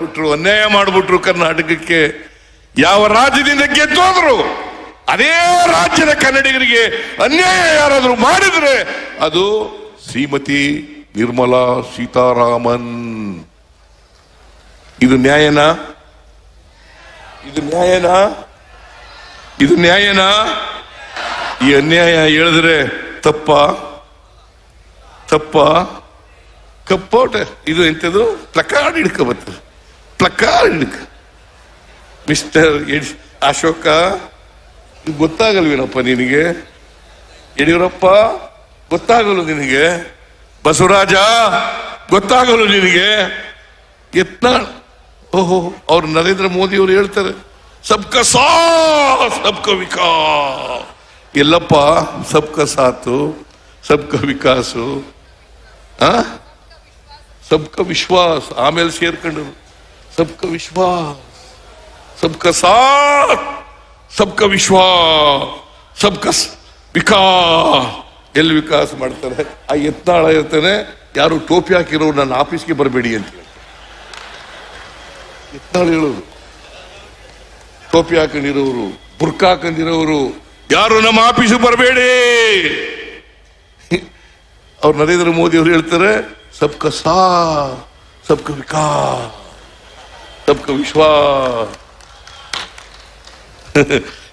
ಬಿಟ್ರು, ಅನ್ಯಾಯ ಮಾಡಿಬಿಟ್ರು ಕರ್ನಾಟಕಕ್ಕೆ. ಯಾವ ರಾಜ್ಯದಿಂದ ಗೆದ್ದೋದ್ರು ಅದೇ ರಾಜ್ಯದ ಕನ್ನಡಿಗರಿಗೆ ಅನ್ಯಾಯ ಯಾರಾದರೂ ಮಾಡಿದ್ರೆ ಅದು ಶ್ರೀಮತಿ ನಿರ್ಮಲಾ ಸೀತಾರಾಮನ್. ಇದು ನ್ಯಾಯನಾ? ಇದು ನ್ಯಾಯನಾ? ಇದು ನ್ಯಾಯನಾ? ಈ ಅನ್ಯಾಯ ಹೇಳಿದ್ರೆ ತಪ್ಪ? ತಪ್ಪ? ಕಪ್ಪೋಟ ಇದು ಎಂತದು ಪ್ಲಕಾರ್ಡ್ ಹಿಡ್ಕೊಬತ್ತು. ಪ್ಲಕಾರ್ಡ್. ಮಿಸ್ಟರ್ ಯಡ್- ಅಶೋಕ ಗೊತ್ತಾಗಲ್ವೇನಪ್ಪ ನಿನಗೆ? ಯಡಿಯೂರಪ್ಪ ಗೊತ್ತಾಗಲು ನಿನಗೆ? ಬಸವರಾಜ ಗೊತ್ತಾಗಲು ನಿನಗೆ? ಯತ್ನಾಳ್ ಓಹೋ, ಅವ್ರು ನರೇಂದ್ರ ಮೋದಿ ಅವರು ಹೇಳ್ತಾರೆ, ಸಬ್ಕ ಸಬ್ಕ ವಿಕಾಸ್. ಎಲ್ಲಪ್ಪ, ಸಬ್ಕ ಸಾತು, ಸಬ್ಕ ವಿಕಾಸು ಸಬ್ಕ ವಿಶ್ವಾಸ, ಆಮೇಲೆ ಸೇರ್ಕೊಂಡರು ಸಬ್ಕ विश्वास ಸಬ್ಕ साथ ಸಬ್ಕ ವಿಶ್ವಾಸ್ ಸ್- ವಿಕಾಸ್. ಎಲ್ಲಿ ವಿಕಾಸ್ ಮಾಡ್ತಾರೆ? ಆ ಎತ್ತಾಳ ಇರ್ತಾನೆ, ಯಾರು ಟೋಪಿ ಹಾಕಿರೋ ನನ್ನ ಆಫೀಸ್ಗೆ ಬರಬೇಡಿ ಅಂತ ಎತ್ತಾಳ ಹೇಳೋರು ಟೋಪಿ ಹಾಕೊಂಡಿರೋರು ಬುರ್ಕ ಹಾಕೊಂಡಿರೋರು, ಯಾರು ನಮ್ಮ ಆಫೀಸ್ ಬರಬೇಡಿ. ಅವ್ರು ನರೇಂದ್ರ ಮೋದಿ ಅವರು ಹೇಳ್ತಾರೆ, ಸಬ್ಕ ಸಾ ಸಬ್ಕ ವಿಕಾಸ್. ಸಬ್ಕ ವಿಶ್ವಾಸ.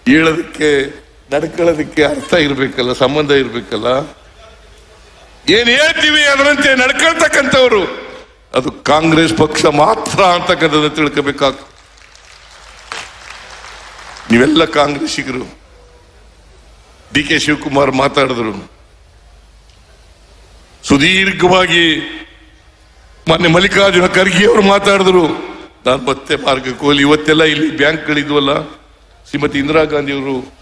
ಹೇಳೋದಕ್ಕೆ, ನಡ್ಕೊಳ್ಳೋದಕ್ಕೆ ಅರ್ಥ ಇರ್ಬೇಕಲ್ಲ, ಸಂಬಂಧ ಇರ್ಬೇಕಲ್ಲ? ಏನ್ ಹೇಳ್ತೀವಿ ಅದರಂತೆ ನಡ್ಕೊಳ್ತಕ್ಕಂಥವ್ರು? ಅದು ಕಾಂಗ್ರೆಸ್ ಪಕ್ಷ ಮಾತ್ರ ಅಂತಕ್ಕಂಥದ್ದು ತಿಳ್ಕೊಬೇಕಾಗ ನೀವೆಲ್ಲ ಕಾಂಗ್ರೆಸ್ಸಿಗರು. ಡಿ ಕೆ ಶಿವಕುಮಾರ್ ಮಾತಾಡಿದ್ರು. ಸುದೀರ್ಘವಾಗಿ ಮೊನ್ನೆ ಮಲ್ಲಿಕಾರ್ಜುನ ಖರ್ಗೆ ಅವರು ಮಾತಾಡಿದ್ರು. ನಾನು ಮತ್ತೆ ಮಾರ್ಗಕ್ಕೆ ಹೋಗಲಿ. ಇವತ್ತೆಲ್ಲ ಇಲ್ಲಿ ಬ್ಯಾಂಕ್ಗಳಿದ್ವಲ್ಲ ಶ್ರೀಮತಿ ಇಂದಿರಾ ಗಾಂಧಿ ಅವರು